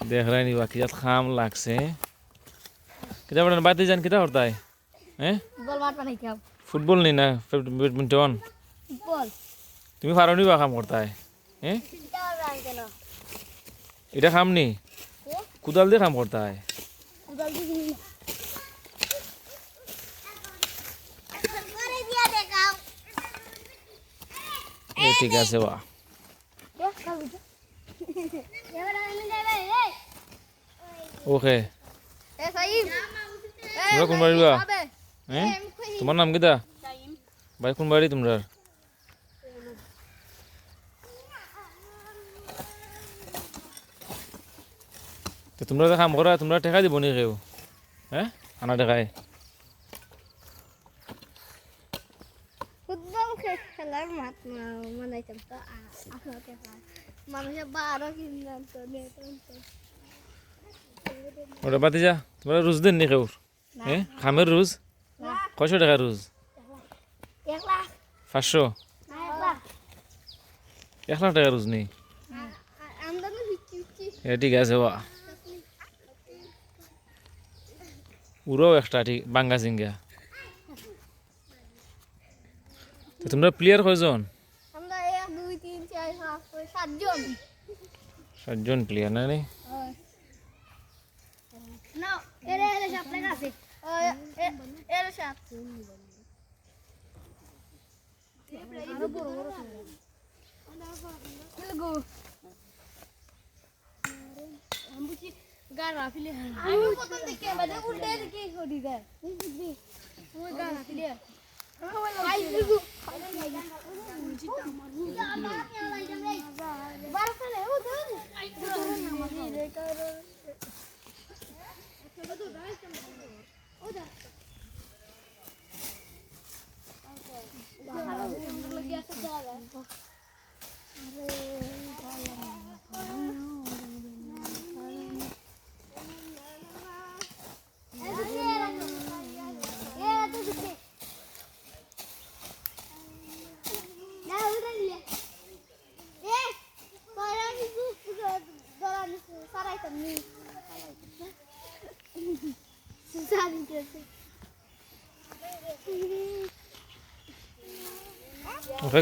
দেখলাই নি বাকি যাত খাম লাগছে। কিতা বলেন বাইতে যান কিতা করতাই হ্যাঁ ফুটবল নি না ব্যাডমিন্টন বল তুমি পারো নি বা কাম করতাই হ্যাঁ এটা খাম নি? কুদাল দিয়ে কাম করতাই ঠিক আছে বা। ওকে তোমরা কোন বাড়ি বা হ্যাঁ তোমার নাম কিতা ভাই কোন বাড়ি তোমরা তো তোমরা তো কাম করা তোমরা টেকা দিব নি কেউ হ্যাঁ আনা টেকায় ফুটবল খেলার মাঠ মানাইতাম তো বারো কিনলাম তো নেতাম ওটা বাতি যা তোমরা রুজ দেন নি কেউ হ্যাঁ খামের রুজ? কয়শো টাকা রুজ? পাঁচশো? এক লাখ। টাকা রুজ নেই? এ ঠিক আছে বা পুরো একটা ঠিক বাঙ্গা সিঙ্গা তোমরা প্লেয়ার কয়জন? সাতজন। সাতজন প্লেয়ার না নি না এর এর সাত লেখা আছে এর সাত আরও বড় বড় খেলগো আমি বুঝি গান আমি প্রথম থেকে মানে উল্টে দিকে করি দেয় বুঝলি ওই আই দিগু বারো ফেলে ও ধর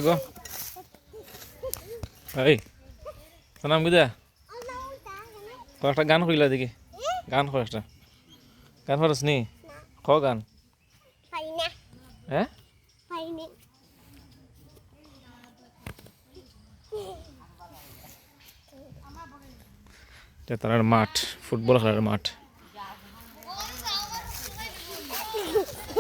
গো এই তোর নাম কিদা কয়েকটা গান কইলা দেখি গান কয়েকটা গান পারস নি ক গান হ্যাঁ তার মাঠ ফুটবল খেলার মাঠ